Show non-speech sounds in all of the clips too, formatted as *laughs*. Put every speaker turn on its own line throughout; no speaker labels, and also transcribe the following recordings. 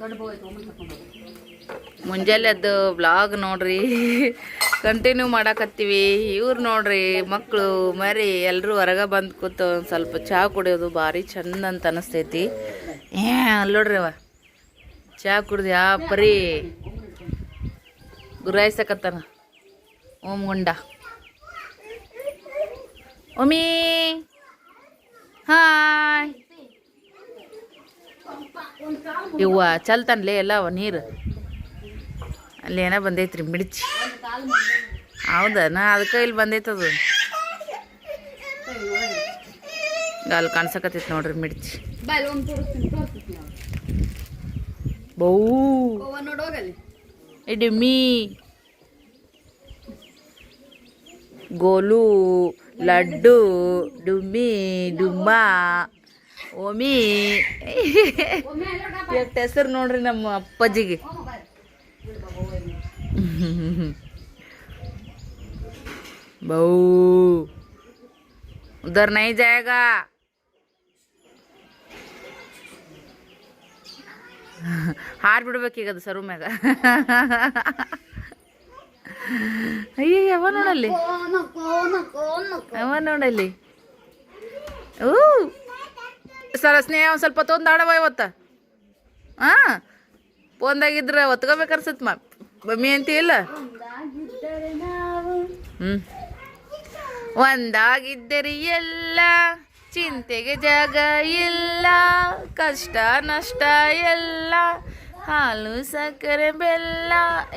ದೊಡ್ಡ ಬೋಯ್ ತೊಗೊಂಡು ಕರ್ಕೊಂಡು
ಮುಂಜಾನೆ ಅದು ಬ್ಲಾಗ್ ನೋಡ್ರಿ. ಕಂಟಿನ್ಯೂ ಮಾಡಾಕತ್ತೀವಿ. ಇವ್ರು ನೋಡ್ರಿ ಮಕ್ಕಳು ಮರಿ ಎಲ್ಲರೂ ಹೊರಗೆ ಬಂದು ಕೂತು ಒಂದು ಸ್ವಲ್ಪ ಚಹಾ ಕುಡಿಯೋದು ಭಾರಿ ಚಂದ ಅಂತ ಅನಿಸ್ತೈತಿ. ಏ, ಅಲ್ಲೋಡ್ರಿ ಅವ. ಚಹಾ ಕುಡ್ದು ಯಾ ಪರಿ. ಗುರಾಯಿಸಕತ್ತಾನ. ಓಂ ಗುಂಡ. ಒಮಿ ಹಾಯ್. ಇವ್ವ ಚಲ್ತನ್ಲೇ ಎಲ್ಲ ನೀರು. ಅಲ್ಲಿ ಏನೋ ಬಂದೈತ್ರಿ ಮಿಡ್ಚಿ. ಹೌದಾ? ನಾ ಅದಕ್ಕೆ ಇಲ್ಲಿ ಬಂದೈತದು ಅಲ್ಲಿ ಕಾಣ್ಸಕತ್ತೈತಿ ನೋಡ್ರಿ ಮಿಡ್ಚಿ. ಬೌ. ಇಡಿಮಿ ಗೋಲು, ಲಡ್ಡು, ಡುಮ್ಮಿ, ಡುಮ್ಮ. ಓಮಿ ಇವತ್ತು ಹೆಸರು ನೋಡ್ರಿ ನಮ್ಮ ಅಪ್ಪಾಜಿಗೆ. ಬೌ. ಉದರ್ ನೈ ಜಾಗ ಹಾರ್ ಬಿಡ್ಬೇಕೀಗ ಅದು ಸರು ಮ್ಯಾಗ. ಅಯ್ಯ ಯಾವ ನೋಡಲ್ಲಿ. ಯಾವ ನೋಡಲ್ಲಿ. ಓ ಸರ ಸ್ನೇಹ ಒಂದು ಸ್ವಲ್ಪ ತೊಗೊಂಡು ಆಡವ ಇವತ್ತ. ಹಾಂ ಫೋನ್ದಾಗಿದ್ರೆ ಒತ್ಕೋಬೇಕನ್ಸತ್ ಮಮ್ಮಿ ಅಂತಿ ಇಲ್ಲ? ಹ್ಞೂ ಒಂದಾಗಿದ್ದರೆ ಎಲ್ಲ, ಚಿಂತೆಗೆ ಜಾಗ ಇಲ್ಲ, ಕಷ್ಟ ನಷ್ಟ ಎಲ್ಲ ಹಾಲು, ಸಕ್ಕರೆ, ಬೆಲ್ಲ,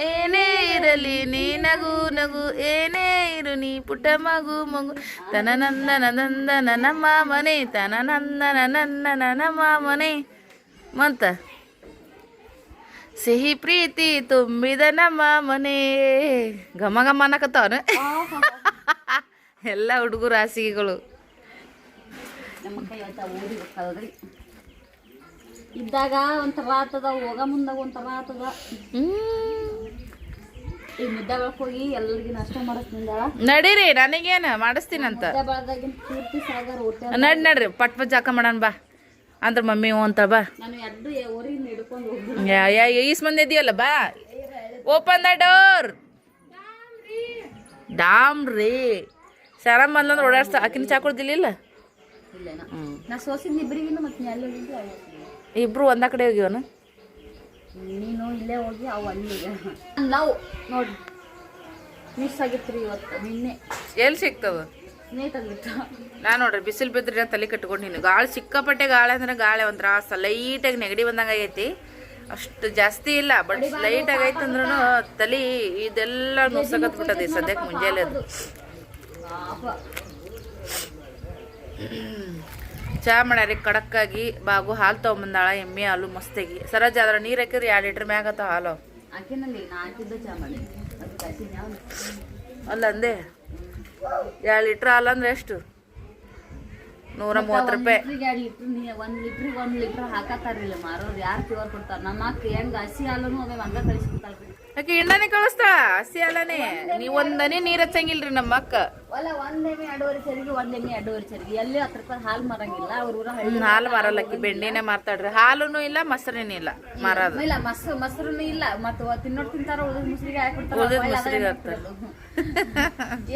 ಏನೇ ಇರಲಿ, ನೀ ನಗು ನಗು, ಏನೇ ಇರು, ನೀ ಪುಟ್ಟ ಮಗು ಮಗು. ತನ ನಂದನ ನಂದನ, ನಮ್ಮ ಮನೆ, ತನ ನಂದನ ನಂದನ, ನಮ್ಮ ಮನೆ. ಮಂತ. ಸಿಹಿ ಪ್ರೀತಿ ತುಂಬಿದ ನಮ್ಮ ಮನೆ. ಘಮ ಘಮ ಅನ್ನಕತ್ತವನ. *laughs* ಎಲ್ಲ ಹುಡುಗರು ಹಾಸಿಗೆಗಳು
ನಮ್ಮ ಕೈ ಆಯ್ತ ಊರಿಗೆ ಹೋಗ್ತದ್ರಿ ಇದ್ದಾಗ ಒಂಥರ ಆತದ ಹೋಗ ಮುಂದಾಗ ಒಂಥರ ಆತದ ಈ ಮುದ್ದೆ ಬೆಳಕ್ ಹೋಗಿ ಎಲ್ಲರಿಗೆ ನಷ್ಟ ಮಾಡಿಸ್ತಿಂದಾಳ
ನಡೀರಿ ನನಗೇನು ಮಾಡಿಸ್ತೀನಂತ
ಮುದ್ದೆ ಪೂರ್ತಿ ಸಾಗರ್ ಊಟ
ನಡಿ ನಡ್ರಿ ಪಟ್ ಪಟ್ ಜಾಕ ಮಾಡೋಣ ಬಾ. ಅಂದ್ರೆ ಮಮ್ಮಿ ಅಂತ ಬಾ.
ನಾನು ಎರಡು ಊರಿಂದ ಹಿಡ್ಕೊಂಡು
ಯಾ ಈಸ್ ಮಂದಿ ಇದೆಯಲ್ಲ ಬಾ. ಓಪನ್ ದ ಡೋರ್ ಡಾಮ್ ರೀ. ಶರಮ್ ಬಂದಂದ್ರೆ ಓಡಾಡ್ಸ್ತಾ ಆಕಿನ ಚಾ ಹ್ಞೂ
ನಾ ಸೋಸಿನ ಇಬ್ಬರಿಗಿನ ಮತ್ತೆ ಎಲ್ಲ
ಇಬ್ರು ಒಂದ ಕಡೆ ಹೋಗ್ಯವನ
ನೀನು ಇಲ್ಲೇ ಹೋಗಿ ಅವು ಅಲ್ಲಿ ನಾವು ನೋಡ್ರಿ ಮಿಸ್ ಆಗಿತ್ರಿ ಇವತ್ತು ನಿನ್ನೆ.
ಎಲ್ಲಿ ಸಿಗ್ತದ?
ಸ್ನೇಹಿತಂಗಿತ್ತು
ನಾ ನೋಡ್ರಿ ಬಿಸಿಲು ಬಿದ್ರಿ ತಲೆ ಕಟ್ಕೊಂಡು ನೀನು ಗಾಳಿ ಸಿಕ್ಕಾಪಟ್ಟೆ ಗಾಳಿ ಅಂದ್ರೆ ಗಾಳಿ ಒಂಥರ ಲೈಟಾಗಿ ನೆಗಡಿ ಬಂದಂಗ ಆಗೈತಿ. ಅಷ್ಟು ಜಾಸ್ತಿ ಇಲ್ಲ ಬಟ್ ಲೈಟ್ ಆಗೈತೆ ಅಂದ್ರೂ ತಲೆ ಇದೆಲ್ಲ ನುಸಕತ್ ಬಿಟ್ಟದೆ ಸದ್ಯಕ್ಕೆ ಮುಂಜಾನೆ ಅದು
ಪಾಪ
ಚಾ ಮಾಡ್ಯಾರಿ ಕಡಕ್ಕಾಗಿ ಬಾಗು ಹಾಲು ತೊಗೊಂಬಂದಾಳ ಎಮ್ಮೆ ಹಾಲು ಮಸ್ತಾಗಿ. ಸರಜ್ ಅದ್ರ ನೀರು ಹಾಕಿದ್ರೆ ಎರಡು ಲೀಟ್ರ್ ಮ್ಯಾಗ ಆತಾವ ಹಾಲು.
ಅಲ್ಲಂದೆ
ಅಲ್ಲ ಅಂದೆ ಎರಡು ಲೀಟ್ರ್ ಹಾಲು ಅಂದ್ರೆ ಎಷ್ಟು? ನೂರ ಮೂವತ್ತು ರೂಪಾಯಿ.
ಎರಡು ಲೀಟ್ರ್ ಒಂದು ಲೀಟ್ರಿಗೆ ಒಂದು ಲೀಟ್ರ್ ಹಾಕತ್ತಾರಿಲ್ಲ ಮಾರೋರು. ಯಾರು ಪ್ಯೂರ್ ಕೊಡ್ತಾರ? ನಮ್ಮ ಹೆಂಗೆ ಹಸಿ ಹಾಲು ಅವೇ ಹಂಗ ಕಳಿಸ್ಕೊತಾಳ್ರಿ
ಆಕೆ ಹಿಂಡಾನೆ ಕಳಿಸ್ತಾ? ಹಸಿ ಅಲ್ಲನೆ ನೀವ್ ಒಂದನೇ ನೀರ್ ಹಚ್ಚಂಗಿಲ್ರಿ ನಮ್ಮ ಅಕ್ಕ
ಅಲ್ಲ ಒಂದ್ ಎಮ್ಮೆ ಎರಡೂವರೆ ಚರಿಗೆ ಒಂದ್ ಎಮ್ಮೆ ಎರಡೂವರೆ ಚರಿಗೆ ಎಲ್ಲಿ ಹತ್ತು ರೂಪಾಯಿ ಹಾಲು ಮರಂಗಿಲ್ಲ ಅವ್ರ ಊರ ಹಳ್ಳಿ
ಹ್ಮ್, ಅಕ್ಕಿ ಮಾರಲ್ಲಕ್ಕಿ ಬೆಣ್ಣೆನೆ ಮಾರ್ತಾಡ್ರಿ ಹಾಲುನು ಇಲ್ಲ ಮೊಸರೇನು ಇಲ್ಲ ಮಾರೋದು.
ಇಲ್ಲ ಮೊಸರು ಮೊಸರುನು ಇಲ್ಲ. ಮತ್ತು ತಿನ್ನೋರು ತಿಂತಾರ ಉಳಿದ ಮುಸ್ರಿಗೆ ಹಾಕ್ಬಿಡ್ತಾರ
ಮೊಸ್ರಿಗೆ ಹಾಕ್ತಾರೆ.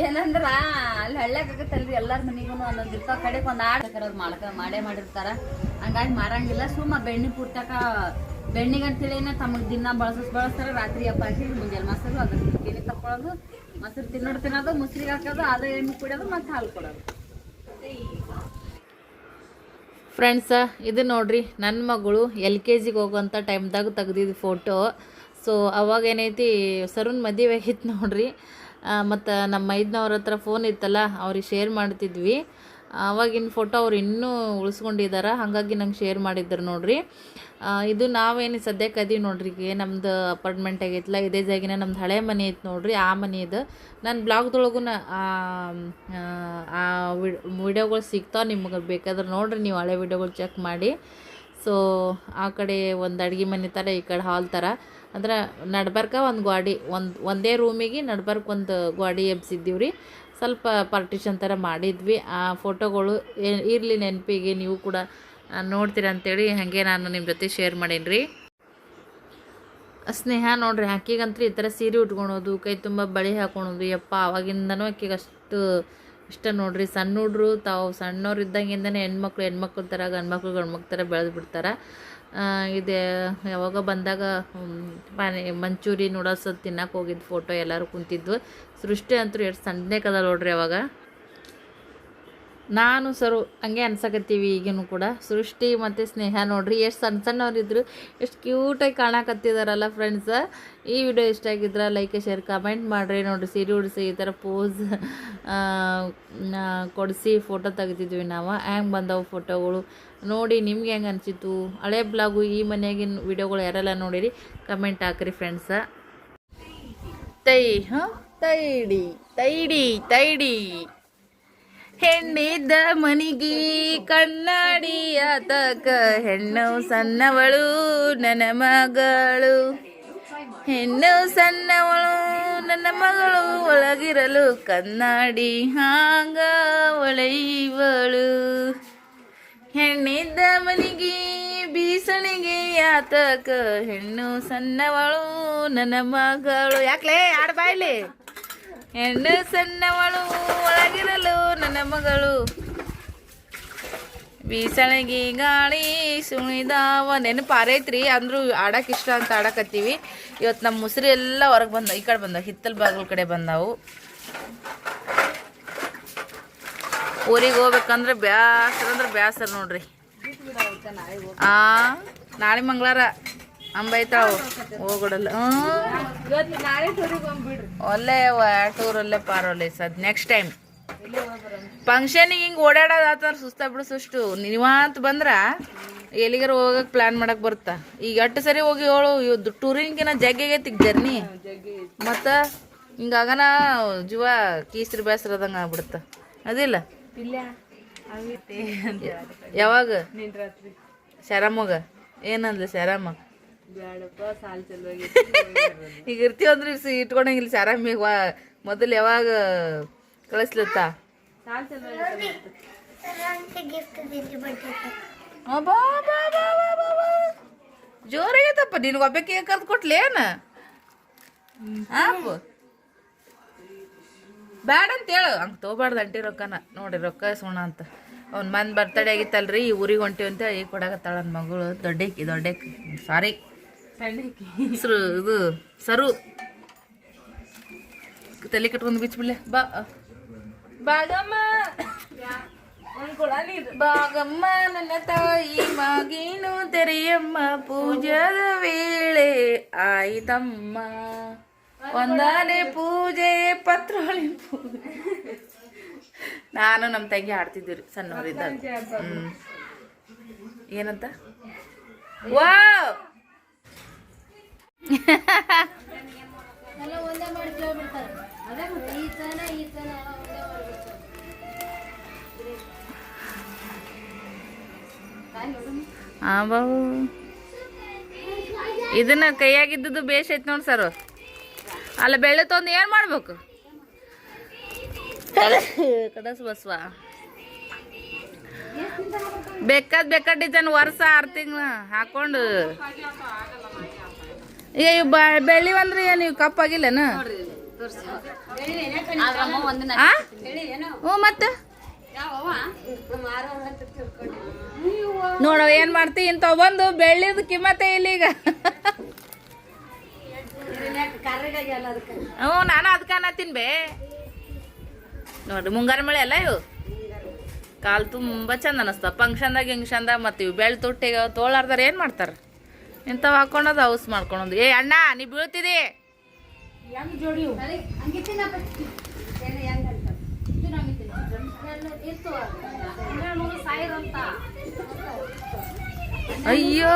ಏನಂದ್ರ ಅಲ್ಲಿ ಹಳ್ಳ್ಯಾಗ ಆಗತ್ತಲ್ರಿ ಎಲ್ಲಾರ ಮನಿಗೂ ಒಂದೊಂದ್ ಇರ್ತಾವ ಕಡೆಗೆ ಒಂದ್ ಆಡ್ ಮಾಡಕ ಮಾಡೇ ಮಾಡಿರ್ತಾರ. ಹಂಗಾಗಿ ಮಾರಂಗಿಲ್ಲ. ಸುಮ್ಮ ಬೆಣ್ಣೆ ಪೂರ್ತಕ ಬೆಣ್ಣಿಗಂತೇಳಿನ ತಮಗೆ ದಿನ ಬಳಸಸ್ ಬಳಸ್ತಾರೆ, ರಾತ್ರಿ ಹಬ್ಬ ಹಾಕಿ ಮುಂಜಾನೆ ಮೊಸರು, ಅದ್ರ ಏನೇ ತಕ್ಕೊಳ್ಳೋದು ಮೊಸರು ತಿನ್ನೋದು ತಿನ್ನೋದು, ಮುಸ್ರಿಗೆ ಹಾಕೋದು ಅದೇ ಎಣ್ಣೆ ಕುಡಿಯೋದು ಮತ್ತೆ ಹಾಲು ಕೊಡೋದು.
ಫ್ರೆಂಡ್ಸ ಇದು ನೋಡ್ರಿ ನನ್ನ ಮಗಳು ಎಲ್ ಕೆ ಜಿಗೆ ಹೋಗೋಂಥ ಟೈಮ್ದಾಗ ತೆಗ್ದಿದ್ದು ಫೋಟೋ ಸೊ ಅವಾಗ ಏನೈತಿ, ಸರುನ್ ಮದುವೆ ಆಗಿತ್ತು ನೋಡ್ರಿ. ಮತ್ತು ನಮ್ಮ ಮೈದ್ನವ್ರ ಹತ್ರ ಫೋನ್ ಇತ್ತಲ್ಲ, ಅವ್ರಿಗೆ ಶೇರ್ ಮಾಡ್ತಿದ್ವಿ. ಆವಾಗಿನ ಫೋಟೋ ಅವ್ರು ಇನ್ನೂ ಉಳಿಸ್ಕೊಂಡಿದ್ದಾರೆ ಹಾಗಾಗಿ ನಂಗೆ ಶೇರ್ ಮಾಡಿದ್ರು ನೋಡ್ರಿ. ಇದು ನಾವೇನು ಸದ್ಯಕ್ಕೆ ಅದೀವಿ ನೋಡ್ರಿ ಈಗ ನಮ್ದು ಅಪಾರ್ಟ್ಮೆಂಟ್ ಆಗೈತಲ್ಲ ಇದೇ ಜಾಗಿನ ನಮ್ದು ಹಳೆ ಮನೆ ಐತೆ ನೋಡ್ರಿ, ಆ ಮನೆ ಇದು. ನನ್ನ ಬ್ಲಾಗ್ದೊಳಗೂ ಆ ವಿಡಿಯೋಗಳು ಸಿಗ್ತಾವೆ ನಿಮ್ಗೆ ಬೇಕಾದ್ರೆ ನೋಡ್ರಿ, ನೀವು ಹಳೆ ವಿಡಿಯೋಗಳು ಚೆಕ್ ಮಾಡಿ. ಸೊ ಆ ಕಡೆ ಒಂದು ಅಡುಗೆ ಮನೆ ಥರ ಈ ಕಡೆ ಹಾಲ್ ಥರ ಅಂದ್ರೆ ನಡ್ಬರ್ಕ ಒಂದು ಗಾಡಿ ಒಂದು, ಒಂದೇ ರೂಮಿಗೆ ನಡ್ಬರ್ಕ ಒಂದು ಗಾಡಿ ಎಬ್ಸಿದ್ದೀವಿ ರೀ ಸ್ವಲ್ಪ ಪಾರ್ಟಿಷನ್ ಥರ ಮಾಡಿದ್ವಿ. ಆ ಫೋಟೋಗಳು ಇರಲಿ ನೆನಪಿಗೆ, ನೀವು ಕೂಡ ನೋಡ್ತೀರ ಅಂತೇಳಿ ಹಾಗೆ ನಾನು ನಿಮ್ಮ ಜೊತೆ ಶೇರ್ ಮಾಡೀನಿ ರೀ ಸ್ನೇಹ ನೋಡ್ರಿ ಆಕಿಗಂತೂ ಈ ಥರ ಸೀರೆ ಉಟ್ಕೊಳೋದು, ಕೈ ತುಂಬ ಬಳೆ ಹಾಕೊಳೋದು, ಯಪ್ಪ, ಅವಾಗಿಂದನೂ ಆಕಿಗೆ ಅಷ್ಟು ಇಷ್ಟ ನೋಡ್ರಿ. ಸಣ್ಣ ಹುಡ್ರು, ತಾವು ಸಣ್ಣವ್ರು ಇದ್ದಂಗಿಂದನೇ ಹೆಣ್ಮಕ್ಳು ಹೆಣ್ಮಕ್ಳ ಥರ ಗಂಡ್ಮಕ್ಳು ಗಂಡ್ಮಕ್ಳ ಥರ ಬೆಳೆದು ಬಿಡ್ತಾರೆ. ಇದೆ, ಯಾವಾಗ ಬಂದಾಗ ಪಾನಿ ಮಂಚೂರಿ, ನೂಡಲ್ಸ್ ತಿನ್ನಕ್ಕೆ ಹೋಗಿದ್ದು ಫೋಟೋ ಎಲ್ಲರೂ ಕುಂತಿದ್ವು. ಸೃಷ್ಟಿ ಅಂತೂ ಎಷ್ಟು ಸಣ್ಣಕದ ನೋಡ್ರಿ ಅವಾಗ. ನಾನು ಸರು ಹಂಗೆ ಅನ್ಸಕತ್ತೀವಿ ಈಗಿನೂ ಕೂಡ. ಸೃಷ್ಟಿ ಮತ್ತು ಸ್ನೇಹ ನೋಡ್ರಿ, ಎಷ್ಟು ಸಣ್ಣ ಸಣ್ಣವ್ರಿದ್ರು ಎಷ್ಟು ಕ್ಯೂಟಾಗಿ ಕಾಣಕತ್ತಿದಾರಲ್ಲ ಫ್ರೆಂಡ್ಸ ಈ ವಿಡಿಯೋ ಇಷ್ಟ ಆಗಿದ್ರೆ ಲೈಕ್ ಶೇರ್ ಕಮೆಂಟ್ ಮಾಡಿರಿ. ನೋಡಿರಿ, ಸೀರೆ ಉಡಿಸಿ ಈ ಥರ ಪೋಸ್ ಕೊಡಿಸಿ ಫೋಟೋ ತೆಗಿತಿದ್ವಿ ನಾವು. ಹ್ಯಾಂಗೆ ಬಂದವು ಫೋಟೋಗಳು ನೋಡಿ ನಿಮ್ಗೆ ಹೆಂಗೆ ಅನಿಸಿತು ಹಳೆ ಬ್ಲಾಗು ಈ ಮನೆಯಾಗಿನ ವಿಡಿಯೋಗಳು ಯಾರೆಲ್ಲ ನೋಡಿರಿ? ಕಮೆಂಟ್ ಹಾಕ್ರಿ ಫ್ರೆಂಡ್ಸ ತೈ, ಹಾಂ? ತೈಡಿ ತೈಡಿ ತೈಡಿ. ಹೆಣ್ಣಿದ್ದ ಮನಿಗಿ ಕಣ್ಣಾಡಿ ಆತಕ ಹೆಣ್ಣು ಸಣ್ಣವಳು ನನ್ನ ಮಗಳು. ಹೆಣ್ಣು ಸಣ್ಣವಳು ನನ್ನ ಮಗಳು ಒಳಗಿರಲು ಕನ್ನಡಿ ಹಾಂಗ ಒಳೆಯುವಳು. ಹೆಣ್ಣಿದ್ದ ಮನಿಗೆ ಬೀಸಣಿಗೆ ಆತಕ ಹೆಣ್ಣು ಸಣ್ಣವಳು ನನ್ನ ಮಗಳು. ಯಾಕ್ಲೇ ಆಡ ಬಾಯ್ಲಿ ಹೆಣ್ಣು ಸಣ್ಣವಳು, ಒಳಗಿರಲು ನನ್ನ ಮಗಳು. ಬೀಸಣಗಿ ಗಾಳಿ ಸುಳಿದಾವ. ನೆನಪು ಆರೈತ್ರಿ, ಅಂದ್ರೂ ಆಡಕ್ಕೆ ಇಷ್ಟ ಅಂತ ಆಡಕತ್ತೀವಿ. ಇವತ್ತು ನಮ್ಮ ಮುಸ್ರಿ ಎಲ್ಲ ಹೊರಗೆ ಬಂದ, ಈ ಕಡೆ ಬಂದವು, ಹಿತ್ತಲ್ ಬಾಗಿಲ ಕಡೆ ಬಂದವು. ಊರಿಗೆ ಹೋಗ್ಬೇಕಂದ್ರೆ ಬ್ಯಾಸರ ಅಂದ್ರೆ ಬ್ಯಾಸರ ನೋಡ್ರಿ. ಆ, ನಾಳೆ ಮಂಗಳವಾರ. ಅಂಬೈತಾವು ಹೋಗೋಡಲ್ಲ ಒಳ್ಳೆ ಟೂರ್ ಅಲ್ಲೇ ಪಾರೊಲ್ಲೆ ಸದ್. ನೆಕ್ಸ್ಟ್ ಟೈಮ್ ಫಂಕ್ಷನಿಗೆ ಹಿಂಗೆ ಓಡಾಡೋದಾತಾರ ಸುಸ್ತ ಬಿಡು ಸುಷ್ಟು. ನೀವಂತ ಬಂದ್ರ ಎಲ್ಲಿಗಾರ ಹೋಗಕ್ ಪ್ಲಾನ್ ಮಾಡಕ್ ಬರುತ್ತಾ? ಈಗ ಎಟ್ಟು ಸರಿ ಹೋಗಿ ಹೇಳು ಇವ್ ಟೂರಿನ್ಕಿನ ಜಗ್ಗೈತಿ ಜರ್ನಿ ಮತ್ತ ಹಿಂಗಾಗನ ಜೀವ ಕೀಸ್ರಿ ಬೇಸರದಂಗ ಆಗ್ಬಿಡುತ್ತ? ಅದಿಲ್ಲ? ಯಾವಾಗ? ಶರಮಗ. ಏನಂದ್ಲ ಶರಮ? *laughs* ಈಗ ಇರ್ತೀವ ಅಂದ್ರೆ ಇಟ್ಕೊಂಡಂಗಿಲ್ಲ ಶರಮಿಗೆ ವಾ ಮೊದಲು ಯಾವಾಗ ಕಳಿಸ್ಲತ್ತ? ಜೋರಾಗೈತಪ್ಪ ನಿನ್ಗೆ ಒಬ್ಬಕ್ಕೆ ಕರ್ದು ಕೊಟ್ಲೇನ ಆಪು ಬ್ಯಾಡ ಅಂತ ಹೇಳು. ಹಂಗೆ ತೊಗೊಬಾರ್ದು ಅಂಟಿ ರೊಕ್ಕನ. ನೋಡಿ ರೊಕ್ಕ ಸೋಣ ಅಂತ. ಅವ್ನ ಮಂದ್ ಬರ್ತಡೇ ಆಗಿತ್ತಲ್ರಿ ಈ ಊರಿಗೆ ಹೊಂಟಿವಿ ಅಂತ ಈಗ ಕೊಡಕತ್ತಾಳ ನನ್ನ ಮಗಳು. ದೊಡ್ಡಕ್ಕಿ ದೊಡ್ಡಕ್ಕಿ ಸಾರಿ. ಹೆಸ್ರು ಇದು ಸರು. ತಲೆ ಕಟ್ಕೊಂಡು ಬಿಚ್ಬಿಡ್ಲೆ ಬಾ. ಬಾಗಮ್ಮ. ಬಾಗಮ್ಮ ನನ್ನ ತಾಯಿ ಮಾಗೇನು ತೆರೆಯಮ್ಮ ಪೂಜದ ವೇಳೆ ಆಯ್ತಮ್ಮ. ಒಂದಾನೆ ಪೂಜೆ ಪತ್ರೋಳಿ ಪೂಜೆ. ನಾನು ನಮ್ಮ ತಂಗಿ ಆಡ್ತಿದ್ವಿ ರೀ ಸಣ್ಣವರಿದ್ದಾಗ ವಾವ್ ಆ ಇದನ್ನ ಕೈಯಾಗಿದ್ದದ್ದು ಬೇಷ್ ಐತ್ ನೋಡಿ ಸರ್. ಅಲ್ಲ, ಬೆಳ್ಳ ತೊಂದು ಏನು ಮಾಡ್ಬೇಕು? ಕಡಸ್ ಬಸ್ವ. ಬೇಕಾದ ಬೇಕಾದ ಡಿಸೈನ್ ವರ್ಷ ಆರು ತಿಂಗಳು ಹಾಕೊಂಡು. ಈಗ ಇವ್ ಬ- ಬೆಳ್ಳಿವಂದ್ರೆ ಏನು ಇವು ಕಪ್ಪಾಗಿಲ್ಲನ ಹ್ಞೂ ಮತ್ತೆ? ನೋಡವ ಏನ್ ಮಾಡ್ತಿ? ಇಂಥವ್ ಬಂದು ಬೆಳ್ಳಿದ ಕಿಮ್ಮತ್ತೆ ಇಲ್ಲ ಈಗ ಹ್ಞೂ ನಾನು ಅದಕ್ಕೆ ಅನ್ನತ್ತೀನಿ ಬೇ ನೋಡ್ರಿ ಮುಂಗಾರು ಮಳೆ ಅಲ್ಲ ಇವು? ಕಾಲು ತುಂಬ ಚಂದ ಅನಸ್ತಾವ ಪಂಕ್ಷನ್ದಾಗ ಹಿಂಗೆ ಚಂದ ಮತ್ತು ಇವು ಬೆಳ್ಳಿ ತುಟ್ಟಿಗೆ ತೋಳಾರ್ದಾರ ಏನು ಮಾಡ್ತಾರೆ? ಇಂಥವು ಹಾಕೊಂಡದು ಹೌಸ್ ಮಾಡ್ಕೊಳೋದು ಏ ಅಣ್ಣ ನೀ ಬೀಳ್ತಿದಿ? ಅಯ್ಯೋ.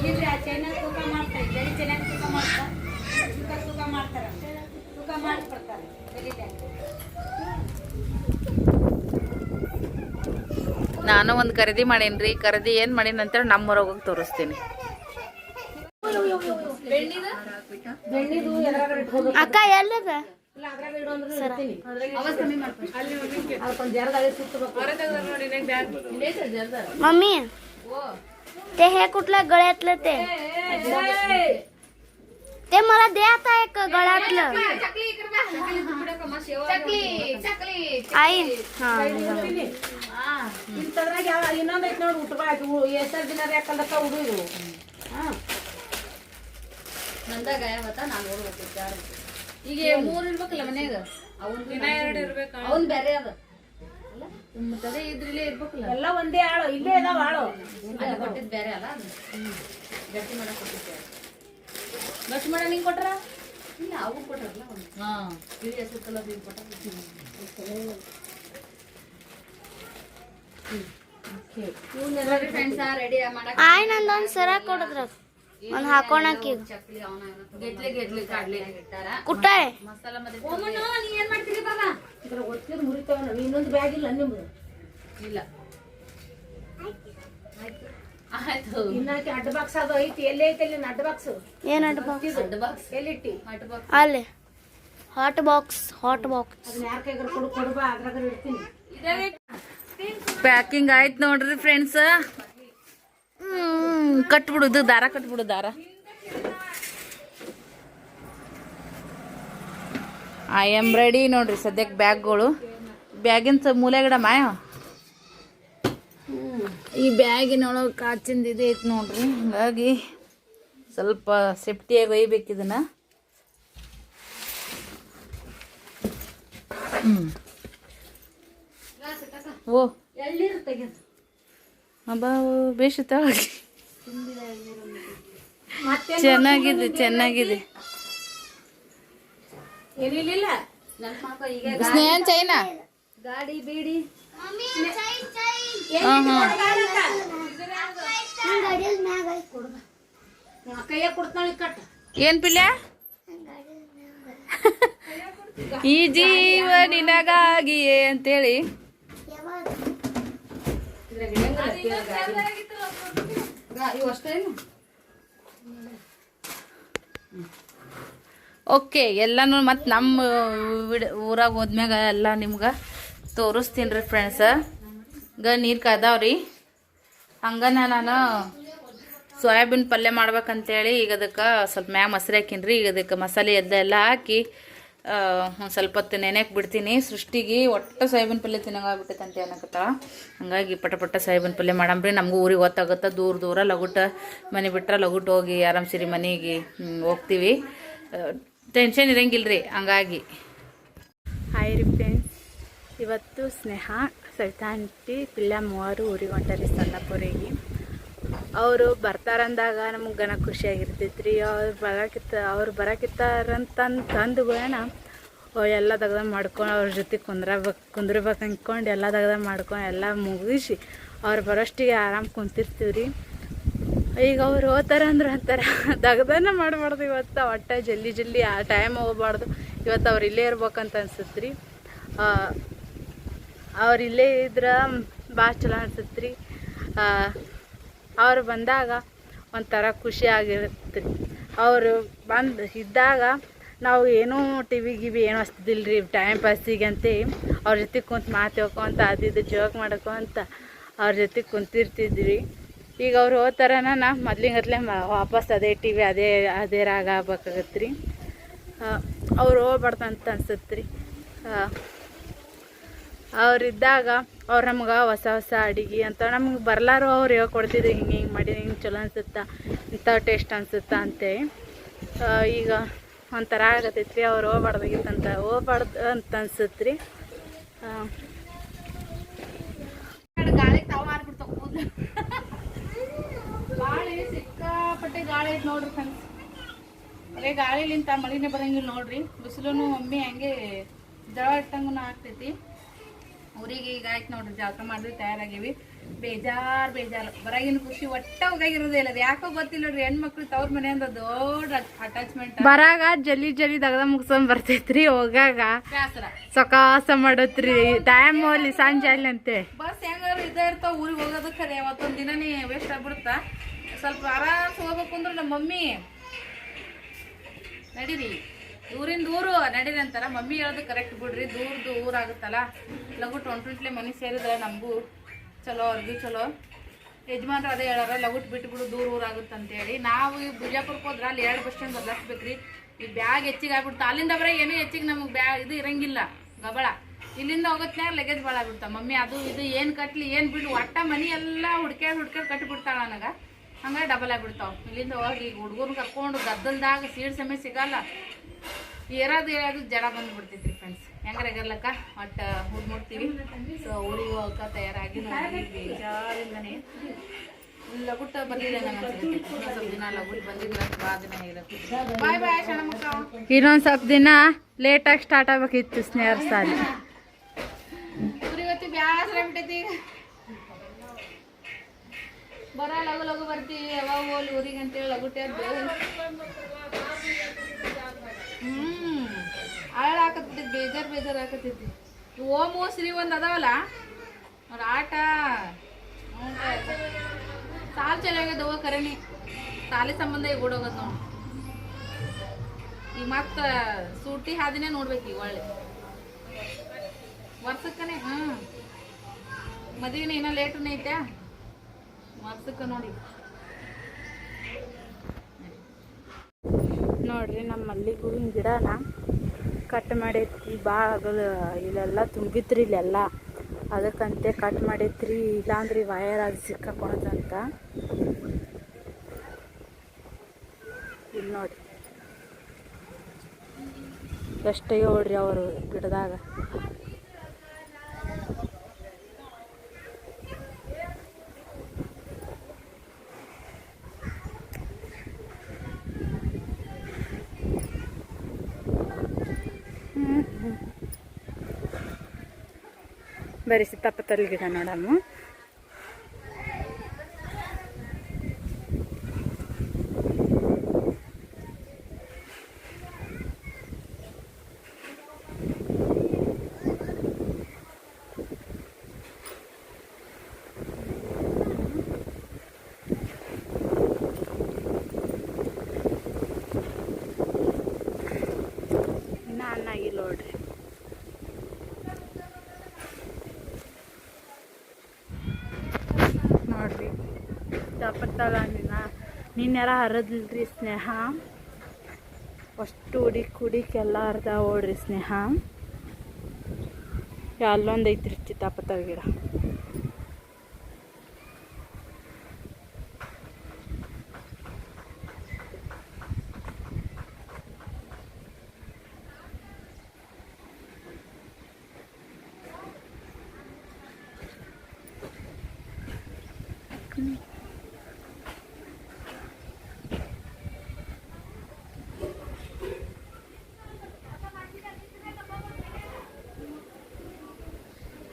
ಆ ಚೈನ ತೂಕ ಬೆಳಿ ತೂಕ ಮಾಡ್ತಾರೆ ತೂಕ ತೂಕ ಮಾಡ್ತಾರೆ ತೂಕ ಬೆಳಿ
ನಾನು ಒಂದು ಖರೀದಿ ಮಾಡೇನ್ರಿ. ಖರೀದಿ ಏನು ಮಾಡೀನಿ ಅಂತೇಳಿ ನಮ್ಮ ಹೋಗಿ ತೋರಿಸ್ತೀನಿ.
ಅಕ್ಕ ಎಲ್ಲದ? ಮಮ್ಮಿ. ते हे कुठलं गळ्यातलं ते ते मला दे आता एक गळ्यातलं आई हा
ಇಂಥದ್ರಾಗ ಯಾವ ಇನ್ನೊಂದು ಐತೆ ನೋಡಿ ಊಟ ಆಯ್ತು ಎಷ್ಟರ ದಿನ ಯಾಕಂದಕ್ಕ ಹುಡುಗರು
ನಂದಾಗ ಯಾವತ್ತ ನಾನು ಹೋಗ್ಬೇಕು ಈಗ ಮೂರ್ ಇರ್ಬೇಕಲ್ಲ ಮನ್ಯಾಗ ಅವನ್ ಅವನ್ ಬೇರೆ ಅದ ಮತ್ತೆ ಅದೇ ಇದ್ರಲ್ಲೇ ಇರ್ಬೇಕಲ್ಲ.
ಎಲ್ಲ ಒಂದೇ ಆಳು ಇಲ್ಲೇ ಇದಾವ ಆಳು.
ಅಲ್ಲಿ ಕೊಟ್ಟಿದ್ ಬೇರೆ ಅಲ್ಲ ಅದು. ಗಟ್ಟಿ ಮಾಡಕ್ ಕೊಟ್ಟಿದ್ದೆ ಗಟ್ಟಿ ಮಾಡ ನಿಂಗೆ ಕೊಟ್ರ? ಇಲ್ಲ ಅವು ಕೊಟ್ರಲ್ಲ ಒಂದು ಹಾ. ಇಳಿ ಹೆಸರು ಕಲರ್ ಕೊಟ್ಟ ಫ್ರೆಂಡ್ಸ್ ರೆಡಿ ಮಾಡಕ್
ಆಯ್ ನಂದೊಂದ್ ಸರ ಕೊಡದ್ರ ಒಂದ್ ಹಾಕೋಣಕ್ ಈಗ.
ಚಕ್ಲಿ ಅವನ ಗೆಟ್ಲಿ ಗೆಟ್ಲಿ ಕಾಡ್ಲಿ ಇಟ್ಟಾರ
ಕುಟ್ಟ
ಮಸಾಲ ಮತ್ತೆ ನೀ ಏನ್ ಮಾಡ್ತೀರಿ ಬಾಬಾ
ಇದ್ರ ಒತ್ತಿದ್ ಮುರಿತಾವ ನಾವು ಇನ್ನೊಂದು ಬ್ಯಾಗ್ ಇಲ್ಲ ನಿಮ್ದು
ಇಲ್ಲ ಆಯ್ತು
ಇನ್ನಾಕಿ ಅಡ್ಡ ಬಾಕ್ಸ್ ಅದು ಐತಿ ಎಲ್ಲಿ ಐತಿ ಅಲ್ಲಿ. ಅಡ್ಡ ಬಾಕ್ಸ್
ಏನ್ ಅಡ್ಡ ಬಾಕ್ಸ್
ಅಡ್ಡ ಬಾಕ್ಸ್
ಎಲ್ಲಿಟ್ಟಿ
ಅಡ್ಡ ಬಾಕ್ಸ್
ಅಲ್ಲಿ ಹಾಟ್ ಬಾಕ್ಸ್ ಹಾಟ್ ಬಾಕ್ಸ್
ಅದನ್ನ ಯಾರ ಕೈಗಾರ ಕೊಡು ಕೊಡ್ಬಾ ಅದ್ರಾಗ ಇಡ್ತೀನಿ.
ಪ್ಯಾಕಿಂಗ್ ಆಯ್ತು ನೋಡ್ರಿ ಫ್ರೆಂಡ್ಸ್ ಕಟ್ಬಿಡುದು ದಾರ ಕಟ್ಬಿಡು ದಾರ. ಐ ಆಮ್ ರೆಡಿ ನೋಡ್ರಿ ಸದ್ಯಕ್ಕೆ ಬ್ಯಾಗ್ಗಳು. ಬ್ಯಾಗಿನ ಮಾಯ? ಈ ಬ್ಯಾಗಿನೊಳಗೆ ಕಾಚಿಂದ ಇದು ಐತೆ ನೋಡ್ರಿ. ಹಾಗಾಗಿ ಸ್ವಲ್ಪ ಸೇಫ್ಟಿಯಾಗಿ ಒಯ್ಬೇಕು ಇದನ್ನು. ಹ್ಞೂ ಓ.
ಎಳ್ನೀರು ತೆಗೆದು
ಅಬ್ಬಾ ಬೇಷ್ ತಗೊಳ್ಳಿ ಚೆನ್ನಾಗಿದೆ ಚೆನ್ನಾಗಿದೆ.
ಏನಿಲ್ಲ
ನನ್ನ ಮಕ್ಕ ಈಗ
ಸ್ನೇಹ ಚೈನಾ?
ಗಾಡಿ ಬೀಡಿ.
ಹಾಂ ಹಾಂ ಏನು ಪಿಲ್ಯ? ಈ ಜೀವ ನಿನಗಾಗಿಯೇ ಅಂತೇಳಿ ಓಕೆ, ಎಲ್ಲಾನು ಮತ್ತು ನಮ್ಮ ವಿಡ್ ಊರಾಗ ಹೋದ್ಮ್ಯಾಗ ಎಲ್ಲ ನಿಮ್ಗೆ ತೋರಿಸ್ತೀನಿ ರೀ ಫ್ರೆಂಡ್ಸ ಈಗ ನೀರು ಕಾದಾವ್ರಿ. ಹಂಗನ ನಾನು ಸೋಯಾಬೀನ್ ಪಲ್ಯ ಮಾಡ್ಬೇಕಂತೇಳಿ ಈಗ ಅದಕ್ಕೆ ಸ್ವಲ್ಪ ಮ್ಯಾಗ ಮೊಸರು ಹಾಕಿನ್ರಿ. ಈಗ ಅದಕ್ಕೆ ಮಸಾಲೆ ಎದ್ದ ಎಲ್ಲ ಹಾಕಿ ಒಂದು ಸ್ವಲ್ಪ ಹೊತ್ತು ನೆನೆಯಕ್ಕೆ ಬಿಡ್ತೀನಿ. ಸೃಷ್ಟಿಗೆ ಒಟ್ಟು ಸೈಬನ್ ಪಲ್ಯ ತಿನ್ನಂಗಾಗ್ಬಿಟ್ಟೈತೆ ಅನ್ನಕತ್ತಾಳ ಹಂಗಾಗಿ ಪಟ ಪಟ್ಟ ಸೋಯಾಬೀನ್ ಪಲ್ಯ ಮಾಡಂಬ್ರಿ ನಮಗೂ ಊರಿಗೆ ಗೊತ್ತಾಗುತ್ತೆ ದೂರ ದೂರ ಲಗುಟ ಮನೆ ಬಿಟ್ರೆ ಲಗುಟ್ ಹೋಗಿ ಆರಾಮ್ಸಿರಿ ಮನೆಗೆ ಹೋಗ್ತೀವಿ. ಟೆನ್ಷನ್ ಇರಂಗಿಲ್ಲ ರೀ ಹಂಗಾಗಿ.
ಹಾಯ್ ರೀ ಫ್ರೆಂಡ್ಸ್ ಇವತ್ತು ಸ್ನೇಹ ಸವಿತಾ ಆಂಟಿ ಪಿಲ್ಲ ಮೂವರು ಊರಿಗೆ ಹೊಂಟಾರಿ ಸಣ್ಣಪುರಿಗೆ ಅವರು ಬರ್ತಾರಂದಾಗ ನಮ್ಗೆ ಗನ ಖುಷಿಯಾಗಿರ್ತೈತೆ ರೀ ಅವ್ರು ಬರಕಿತ್ತ, ಅವ್ರು ಬರಕಿತ್ತಾರಂತಂದು ಬೇಣ ಎಲ್ಲ ತೆಗ್ದ ಮಾಡ್ಕೊಂಡು ಅವ್ರ ಜೊತೆ ಕುಂದ್ರಬೇಕು ಕುಂದ್ರಬೇಕು ಅಂದ್ಕೊಂಡು ಎಲ್ಲ ತೆಗ್ದ ಮಾಡ್ಕೊಂಡು ಎಲ್ಲ ಮುಗಿಸಿ ಅವ್ರು ಬರೋಷ್ಟಿಗೆ ಆರಾಮ್ ಕುಂತಿರ್ತೀವಿ ರೀ ಈಗ ಅವ್ರು ಹೋತಾರ ಅಂದ್ರೆ ಅಂತಾರೆ. *laughs* ದಗ್ದನ ಮಾಡಬಾರ್ದು ಇವತ್ತು, ಒಟ್ಟು ಜಲ್ದಿ ಜಲ್ದಿ ಆ ಟೈಮ್ ಹೋಗ್ಬಾರ್ದು. ಇವತ್ತು ಅವ್ರು ಇಲ್ಲೇ ಇರ್ಬೇಕಂತ ಅನ್ಸುತ್ತೆ ರೀ ಅವ್ರು ಇಲ್ಲೇ ಇದ್ರೆ ಭಾಳ ಚಲೋ ಅನ್ಸುತ್ತೆ ರೀ ಅವ್ರು ಬಂದಾಗ ಒಂಥರ ಖುಷಿ ಆಗಿರುತ್ತೆ. ಅವರು ಬಂದು ಇದ್ದಾಗ ನಾವು ಏನೂ ಟಿ ವಿ ಗಿವಿ ಏನೂ ಹಚ್ತಿದ್ದಿಲ್ಲ ರೀ ಟೈಮ್ ಪಾಸಿಗೆ ಅಂತೇಳಿ ಅವ್ರ ಜೊತೆ ಕುಂತು ಮಾತು ಹೇಳ್ಕೊಂತ ಅದು ಇದು ಜೋಕ್ ಮಾಡ್ಕೊಂತ ಅವ್ರ ಜೊತೆ ಕುಂತಿರ್ತಿದ್ವಿ. ಈಗ ಅವ್ರು ಹೋಗ್ತಾರನ ನಾ ಮೊದ್ಲಿಂಗತ್ಲೆ ವಾಪಸ್ ಅದೇ ಟಿ ವಿ ಅದೇ ಅದೇ ರಾಗ ಆಗ್ಬೇಕಾಗತ್ತೆ ರೀ ಅವ್ರು ಹೋಗ್ಬಾರ್ದಂತ ಅಂತ ಅನ್ಸುತ್ತೆ ರೀ ಅವ್ರಿದ್ದಾಗ ಅವ್ರು ನಮ್ಗೆ ಹೊಸ ಹೊಸ ಅಡುಗೆ ಅಂತ ನಮ್ಗೆ ಬರ್ಲಾರು ಅವ್ರು ಹೇಳ್ಕೊಡ್ತಿದ್ರು, ಹಿಂಗೆ ಹಿಂಗೆ ಮಾಡಿ ಹಿಂಗೆ ಚಲೋ ಅನ್ಸುತ್ತಾ, ಇಂಥ ಟೇಸ್ಟ್ ಅನ್ಸುತ್ತಾ ಅಂತೇಳಿ. ಈಗ ಒಂಥರ ಆಗತೈತೆ ರೀ ಅವ್ರು ಹೋಗ್ಬಾರ್ದಾಗಿತ್ತಂತ ಹೋಗ್ಬಾರ್ದು ಅಂತ ಅನ್ಸುತ್ತೆ ರೀ
ಗಾಳಿ ತಾವು ಗಾಳಿ ಸಿಕ್ಕಾಪಟ್ಟೆ ಗಾಳಿ ಐತೆ ನೋಡ್ರಿ ಫ್ರೆಂಡ್ಸ್. ಅದೇ ಗಾಳಿಲಿಂತ ಮಳಿನೇ ಬರಂಗಿಲ್ಲ ನೋಡ್ರಿ. ಬಿಸಿಲು ಒಮ್ಮೆ ಹಂಗೆ ಜಳ ಇಟ್ಟಂಗೂ ಆಗ್ತೈತಿ. ಊರಿಗೆ ಈಗ ಆಯ್ತು ನೋಡ್ರಿ ಜಾತ್ರೆ ಮಾಡಿದ್ವಿ ತಯಾರಾಗಿವಿ. ಬೇಜಾರು ಬೇಜಾರು. ಬರಾಗಿನ ಖುಷಿ ಒಟ್ಟ ಹೋಗಾಗಿರೋದೇ ಇಲ್ಲ. ಅದು ಯಾಕೋ ಗೊತ್ತಿಲ್ಲ ನೋಡ್ರಿ ಹೆಣ್ಮಕ್ಳು ತವ್ರ ಮನೆಯಿಂದ ದೊಡ್ಡ ಅಟ್ಯಾಚ್ಮೆಂಟ್
ಬರಾಗ ಜಲ್ಲಿ ಜಲ್ಲಿ ದಗದ ಮುಗಿಸ್ಕೊಂಡ್ ಬರ್ತೈತ್ರಿ ಹೋಗಾಗ. ಸಕಾಸ ಮಾಡತ್ರಿ. ಟೈಮ್ ಅಲ್ಲಿ ಸಂಜೆ ಅಲ್ಲಿ ಅಂತೆ.
ಬಸ್ ಹೆಂಗಾರು ಇದೇ ಇರ್ತಾವ ಊರಿಗೆ ಹೋಗೋದಕ್ಕೆ ಖರೆ. ಅವತ್ತೊಂದು ದಿನನೇ ವೇಸ್ಟ್ ಆಗ್ಬಿಡುತ್ತಾ? ಸ್ವಲ್ಪ ಆರಾಮ್ಸ್ ಹೋಗ್ಬೇಕು ಅಂದ್ರೆ ನಮ್ಮ ಮಮ್ಮಿ. ನಡೀರಿ. ಊರಿಂದ ಊರು ನಡೀರಿ ಅಂತಾರ ಮಮ್ಮಿ ಹೇಳೋದು ಕರೆಕ್ಟ್ ಬಿಡ್ರಿ ದೂರದ್ದು ಊರಾಗುತ್ತಲ್ಲ ಲಘು ಟೊಂಟ್ಲೆ ಮನೆ ಸೇರಿದ್ರೆ ನಮಗೂ ಚಲೋ, ಅವ್ರಿಗೂ ಚಲೋ. ಯಜಮಾನ್ರು ಅದೇ ಹೇಳಾರ ಲಗುಟ್ ಬಿಟ್ಬಿಡು, ದೂರ ಊರಾಗುತ್ತೆ ಅಂತೇಳಿ ನಾವು ಈ ಬಿಜಾಪುರಕ್ಕೆ ಹೋದ್ರೆ ಅಲ್ಲಿ ಎರಡು ಬಸ್ ಸ್ಟ್ಯಾಂಡ್ ಬದಲಾಯಿಸ್ಬೇಕ್ರಿ ಈ ಬ್ಯಾಗ್ ಹೆಚ್ಚಿಗೆ ಆಗ್ಬಿಡ್ತು. ಅಲ್ಲಿಂದ ಬರೋ ಏನೂ ಹೆಚ್ಚಿಗೆ ನಮಗೆ ಬ್ಯಾ ಇದು ಇರಂಗಿಲ್ಲ, ಗಬಳ. ಇಲ್ಲಿಂದ ಹೋಗೋತ್ನ್ಯಾಗ ಲಗೇಜ್ ಭಾಳ ಆಗ್ಬಿಡ್ತಾವ ಮಮ್ಮಿ ಅದು ಇದು ಏನು ಕಟ್ಲಿ, ಏನು ಬಿಡು ಒಟ್ಟ ಮನೆ ಎಲ್ಲ ಹುಡ್ಕ್ಯಾಡ್ ಹುಡ್ಕ್ಯಾಡ್ ಕಟ್ಟಿಬಿಡ್ತಾಳ ನನಗೆ. ಹಂಗೆ ಡಬಲ್ ಆಗಿಬಿಡ್ತಾವೆ. ಇಲ್ಲಿಂದ ಹೋಗಿ ಈಗ ಕರ್ಕೊಂಡು ಗದ್ದಲ್ದಾಗ ಸೀಡ್ ಸಮಯ ಸಿಗಲ್ಲ. ಏರಾದು ಏರಾದು ಜಡ ಬಂದ್ಬಿಡ್ತೈತ್ರಿ ಫ್ರೆಂಡ್ಸ್ ಹೆಂಗಾರ ಇರ್ಲಕ್ಕ ಒಟ್ಟು ಊರ್ ಮುಡ್ತೀವಿ. ಸೊ ಊರಿಗೆ ಹೋಗಕ್ಕೆ ತಯಾರಾಗಿ ಬೇಜಾರಿಂದನೇ ಲಗುಟ್ಟ ಬಂದಿಲ್ಲ ಸ್ವಲ್ಪ ದಿನ ಲಗುಟ್ ಬಂದಿಲ್ಲ ಭಾಳ ದಿನ ಬಾಯ್ ಬಾಯ್ ಸಣ್ಣ
ಇನ್ನೊಂದು ಸ್ವಲ್ಪ ದಿನ ಲೇಟಾಗಿ ಸ್ಟಾರ್ಟ್ ಆಗ್ಬೇಕಿತ್ತು ಸ್ನೇಹರ ಸಾಲಿ.
ಇವತ್ತು ಬ್ಯಾಸರ ಆಗ್ಬಿಟ್ಟೈತಿ. ಈಗ ಬರ ಲಗು ಲಗು ಬರ್ತೀವಿ ಯಾವಾಗ ಹೋಗ್ಲಿ ಊರಿಗೆ ಅಂತೇಳಿ ಲಗುಟ್ಟೆ ಹ್ಮ್. ಆಳ ಹಾಕತ್ತೈತಿ ಬೇಜಾರ್ ಬೇಜಾರ್ ಹಾಕತ್ತೈತಿ ಓಮು ಶ್ರೀ ಒಂದ್ ಅದಾವಲ್ಲ? ಅವ್ರ ಆಟ. ಸಾಲ್ ಚಲೋ ಆಗ್ಯದ ಹೋಗ ಕರೆನಿ. ಸಾಲಿ ಸಂಬಂಧ ಈಗ ಓಡೋಗದ್ ನೋಡಿ. ಈಗ ಮತ್ತ ಸೂಟಿ ಹಾದಿನೇ ನೋಡ್ಬೇಕು ಈಗ ಒಳ್ಳೆ. ವರ್ಷಕ್ಕನೇ, ಹ್ಮ್. ಮದ್ವಿನ ಏನೋ ಲೇಟನೇ ಐತೆ. ವರ್ಷಕ್ಕೆ ನೋಡಿ.
ನೋಡ್ರಿ ನಮ್ಮ ಮಲ್ಲಿಗೆ ಹೂವಿನ ಗಿಡನ ಕಟ್ ಮಾಡೈತಿ ಭಾಳ ಇಲ್ಲೆಲ್ಲ ತುಂಬಿತ್ರಿ ಇಲ್ಲೆಲ್ಲ. ಅದಕ್ಕಂತೆ ಕಟ್ ಮಾಡೈತ್ರಿ ಇಲ್ಲಾಂದ್ರೆ ವಯರ್ ಆಗಿ ಸಿಕ್ಕಾಕೊಳದಂತ ಇಲ್ಲಿ ನೋಡಿ ಎಷ್ಟೇ ನೋಡ್ರಿ ಅವರು ಗಿಡದಾಗ. ಬರೀ ಸೀತಾಪತ್ತಲ್ ಗಿಡ ನೋಡಮ್ಮ ಇನ್ನ ಅನ್ನ ಆಗಿಲ್ಲ ನೋಡ್ರಿ ನೋಡ್ರಿ ಸೀತಾಪತ್ತಲ ನಿನ್ನ ನಿನ್ನೆಲ್ಲ ಹರದ್ರಿ ಸ್ನೇಹ? ಅಷ್ಟು ಉಡಿ ಕುಡಿಕೆಲ್ಲ ಅರ್ಧ ಓಡ್ರಿ ಸ್ನೇಹ. ಅಲ್ಲೊಂದು ಐತ್ರಿ ಚಿತ್ತಾಪತ್ತ ಗಿಡ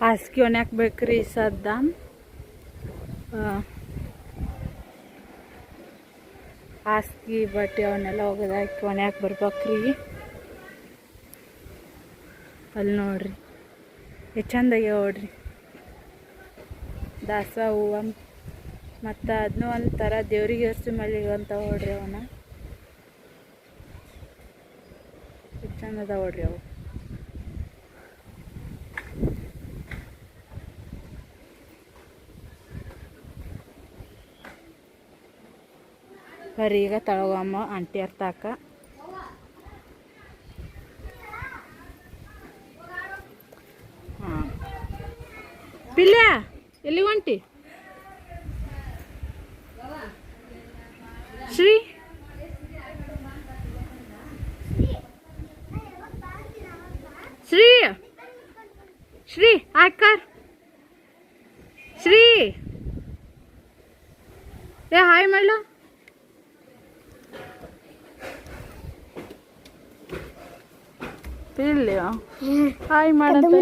ಹಾಸಿಗೆ ರೀ ಸದ್ದ. ಹಾಸಿಗೆ ಬಟ್ಟೆ ಅವನ್ನೆಲ್ಲ ಒಗದಾಕಿ ಒಣ್ಯಾಕ ಬರ್ಬೇಕ್ರಿ. ಅಲ್ಲಿ ನೋಡ್ರಿ. ಎಷ್ಟು ಚಂದಾಗಿ ನೋಡ್ರಿ. ದಾಸ ಹೂವು. ಮತ್ತು ಅದನ್ನೂ ಒಂಥರ ದೇವ್ರಿಗೆ ಹಚ್ಚಿ ಮಲ್ಲಿಗೆ ಅಂತ ನೋಡ್ರಿ ಅವನ. ಎಷ್ಟು ಚಂದ ಅದಾವ ನೋಡ್ರಿ ಅವು. ಈಗ ತಳಗಮ್ಮ ಅಂಟಿ ಅರ್ತಾಕ ಹಾಂ. ಪಿಲ್ಯ ಎಲ್ಲಿ ಹೊಂಟಿ? ಶ್ರೀ? ಶ್ರೀ? ಶ್ರೀ, ಆಯ್ಕರ್. ಶ್ರೀ? ಏ, ಹಾಯ್ ಮಾಡ್ಲ ಪಿಲ್ಯ ಹಾಯ್ ಮಾಡಂತ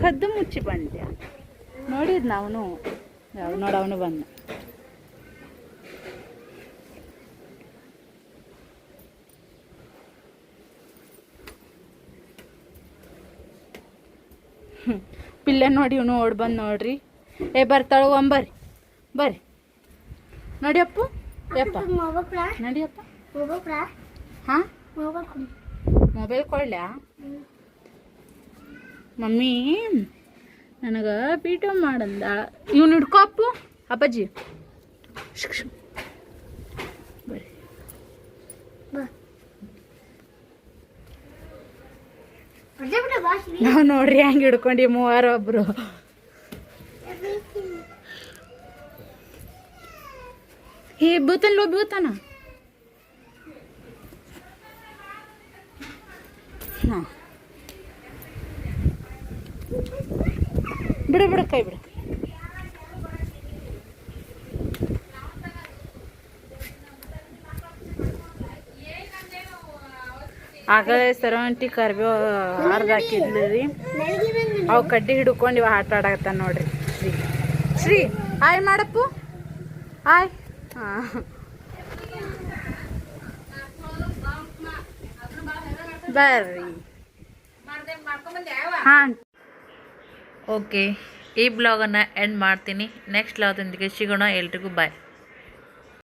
ಕದ್ದು ಮುಚ್ಚಿ ಬಂದ್ಯ? ನೋಡಿದ್ ನಾವನು. ನೋಡ ಅವನು ಬಂದ. ಪಿಲ್ಲೆ ನೋಡಿ ಇವನು ಓಡ್ ಬಂದ್ ನೋಡ್ರಿ. ಏ ಬರ್ತಾಳು ಬರ್ರಿ. ಬರ್ರಿ. ನಡಿಯಪ್ಪ. ಯಪ್ಪ. ನಡಿಯಪ್ಪ. ಹಾಂ? ಮೊಬೈಲ್ ಕೊಡ್ಲ್ಯಾ ಮಮ್ಮಿ ನನಗೆ ವಿಡಿಯೋ ಮಾಡಂದ. ಇವ್ನು ಹಿಡ್ಕೊಪ್ಪು ಅಪ್ಪಾಜಿ. ನಾವ್ ಶಿಕ್. ಬರ್ರಿ. ನಾವು ನೋಡ್ರಿ ಹೆಂಗೆ ಹಿಡ್ಕೊಂಡಿ ಮೂವರು ಒಬ್ರು. ಹೇ ಬೂತನ್ ಲೋ ಬೂತನ ಹಾಂ. ಬಿಡು ಬಿಡು, ಕೈ ಬಿಡು. ಆಗಲೇ ಸರವಂಟಿ ಕರ್ಬೇವು ಅರ್ಧ ಹಾಕಿದ್ಲು ರೀ. ಅವು ಕಡ್ಡಿ ಹಿಡ್ಕೊಂಡು ಇವಾಗ ಆಟ ಆಡಕತ್ತಾನ ನೋಡ್ರಿ. ಶ್ರೀ ಆಯ್ ಮಾಡಪ್ಪು. ಆಯ್ ಹಾಂ. ಬರ್ರಿ. ಹಾಂ.
ಓಕೆ ಈ ಬ್ಲಾಗನ್ನು ಎಂಡ್ ಮಾಡ್ತೀನಿ. ನೆಕ್ಸ್ಟ್ ಬ್ಲಾಗ್ದೊಂದಿಗೆ ಸಿಗೋಣ ಎಲ್ರಿಗೂ ಬಾಯ್